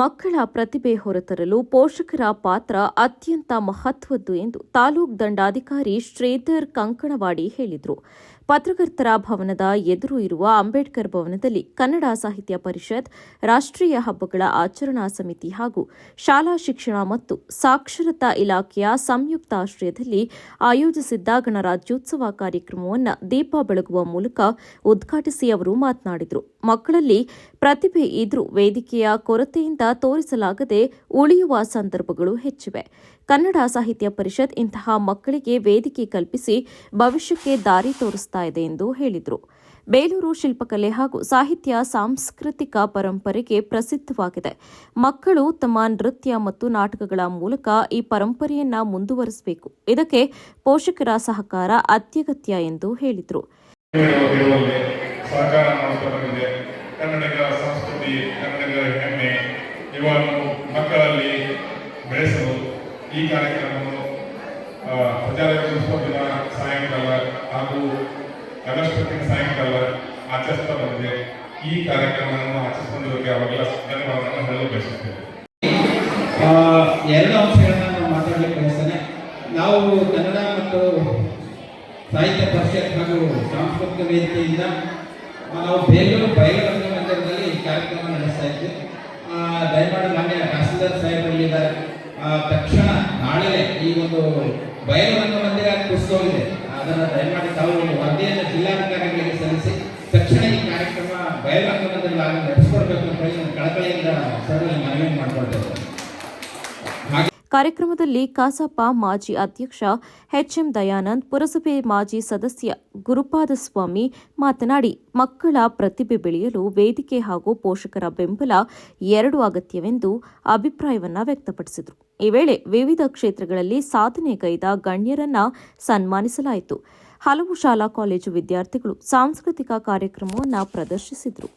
ಮಕ್ಕಳ ಪ್ರತಿಭೆ ಹೊರತರಲು ಪೋಷಕರ ಪಾತ್ರ ಅತ್ಯಂತ ಮಹತ್ವದ್ದು ಎಂದು ತಾಲೂಕ್ ದಂಡಾಧಿಕಾರಿ ಶ್ರೀಧರ್ ಕಂಕಣವಾಡಿ ಹೇಳಿದರು. ಪತ್ರಕರ್ತರ ಭವನದ ಎದುರು ಇರುವ ಅಂಬೇಡ್ಕರ್ ಭವನದಲ್ಲಿ ಕನ್ನಡ ಸಾಹಿತ್ಯ ಪರಿಷತ್, ರಾಷ್ಟ್ರೀಯ ಹಬ್ಬಗಳ ಆಚರಣಾ ಸಮಿತಿ ಹಾಗೂ ಶಾಲಾ ಶಿಕ್ಷಣ ಮತ್ತು ಸಾಕ್ಷರತಾ ಇಲಾಖೆಯ ಸಂಯುಕ್ತ ಆಶ್ರಯದಲ್ಲಿ ಆಯೋಜಿಸಿದ್ದ ಗಣರಾಜ್ಯೋತ್ಸವ ಕಾರ್ಯಕ್ರಮವನ್ನು ದೀಪ ಬೆಳಗುವ ಮೂಲಕ ಉದ್ಘಾಟಿಸಿ ಅವರು ಮಾತನಾಡಿದರು. ಮಕ್ಕಳಲ್ಲಿ ಪ್ರತಿಭೆ ಇದ್ರೂ ವೇದಿಕೆಯ ಕೊರತೆಯಿಂದ ತೋರಿಸಲಾಗದೆ ಉಳಿಯುವ ಸಂದರ್ಭಗಳು ಹೆಚ್ಚಿವೆ. ಕನ್ನಡ ಸಾಹಿತ್ಯ ಪರಿಷತ್ ಇಂತಹ ಮಕ್ಕಳಿಗೆ ವೇದಿಕೆ ಕಲ್ಪಿಸಿ ಭವಿಷ್ಯಕ್ಕೆ ದಾರಿ ತೋರಿಸ್ತಾ ಇದೆ ಎಂದು ಹೇಳಿದರು. ಬೇಲೂರು ಶಿಲ್ಪಕಲೆ ಹಾಗೂ ಸಾಹಿತ್ಯ ಸಾಂಸ್ಕೃತಿಕ ಪರಂಪರೆಗೆ ಪ್ರಸಿದ್ಧವಾಗಿದೆ. ಮಕ್ಕಳು ತಮ್ಮ ನೃತ್ಯ ಮತ್ತು ನಾಟಕಗಳ ಮೂಲಕ ಈ ಪರಂಪರೆಯನ್ನ ಮುಂದುವರಿಸಬೇಕು. ಇದಕ್ಕೆ ಪೋಷಕರ ಸಹಕಾರ ಅತ್ಯಗತ್ಯ ಎಂದು ಹೇಳಿದರು. ಕನ್ನಡಿಗರ ಸಂಸ್ಕೃತಿ ಕನ್ನಡಿಗರ ಇವನ್ನು ಮಕ್ಕಳಲ್ಲಿ ಬೆಳೆಸಲು ಈ ಕಾರ್ಯಕ್ರಮವನ್ನು ಆ, ಪ್ರಜಾರಾಜ್ಯೋತ್ಸವ ದಿನ ಸಾಯಂಕಾಲ ಹಾಗೂ ಆಗಸ್ಟ್ ಸಾಯಂಕಾಲ ಆಚರಿಸ್ತಾ ಬಂದಿದೆ. ಈ ಕಾರ್ಯಕ್ರಮವನ್ನು ಆಚರಿಸಿಕೊಂಡಿದ್ದಕ್ಕೆ ಅವಾಗೆಲ್ಲ ಧನ್ಯವಾದಗಳನ್ನು ಹೇಳಲು ಬಯಸುತ್ತೇವೆ ಎರಡು ಅಂಶಗಳನ್ನು ನಾನು ಮಾತಾಡಲಿಕ್ಕೆ ಬಯಸ್ತೇನೆ. ನಾವು ಕನ್ನಡ ಮತ್ತು ಸಾಹಿತ್ಯ ಪರಿಷತ್ ಹಾಗೂ ಸಾಂಸ್ಕೃತಿಕ ವೇದಿಕೆಯಿಂದ ನಾವು ಬೇಲೂರು ಬಯಲುರಂಗ ಆ, ತಕ್ಷಣ ನಾಳೆ ಈ ಒಂದು ಬಯಲುರಂಗ ಮಂದಿರ ಇದೆ ಅದನ್ನು ದಯಮಾಡಿ ತಾವು ವರದಿಯನ್ನು ಜಿಲ್ಲಾಧಿಕಾರಿಗಳಿಗೆ ಸಲ್ಲಿಸಿ ತಕ್ಷಣ ಈ ಕಾರ್ಯಕ್ರಮ ಬಯಲುರಂಗ ಕಾರ್ಯಕ್ರಮದಲ್ಲಿ ಕಸಾಪ ಮಾಜಿ ಅಧ್ಯಕ್ಷ ಎಚ್ಎಂ ದಯಾನಂದ್, ಪುರಸಭೆ ಮಾಜಿ ಸದಸ್ಯ ಗುರುಪಾದಸ್ವಾಮಿ ಮಾತನಾಡಿ, ಮಕ್ಕಳ ಪ್ರತಿಭೆ ಬೆಳೆಯಲು ವೇದಿಕೆ ಹಾಗೂ ಪೋಷಕರ ಬೆಂಬಲ ಎರಡು ಅಗತ್ಯವೆಂದು ಅಭಿಪ್ರಾಯವನ್ನು ವ್ಯಕ್ತಪಡಿಸಿದರು. ಈ ವೇಳೆ ವಿವಿಧ ಕ್ಷೇತ್ರಗಳಲ್ಲಿ ಸಾಧನೆಗೈದ ಗಣ್ಯರನ್ನ ಸನ್ಮಾನಿಸಲಾಯಿತು. ಹಲವು ಶಾಲಾ ಕಾಲೇಜು ವಿದ್ಯಾರ್ಥಿಗಳು ಸಾಂಸ್ಕೃತಿಕ ಕಾರ್ಯಕ್ರಮವನ್ನು ಪ್ರದರ್ಶಿಸಿದರು.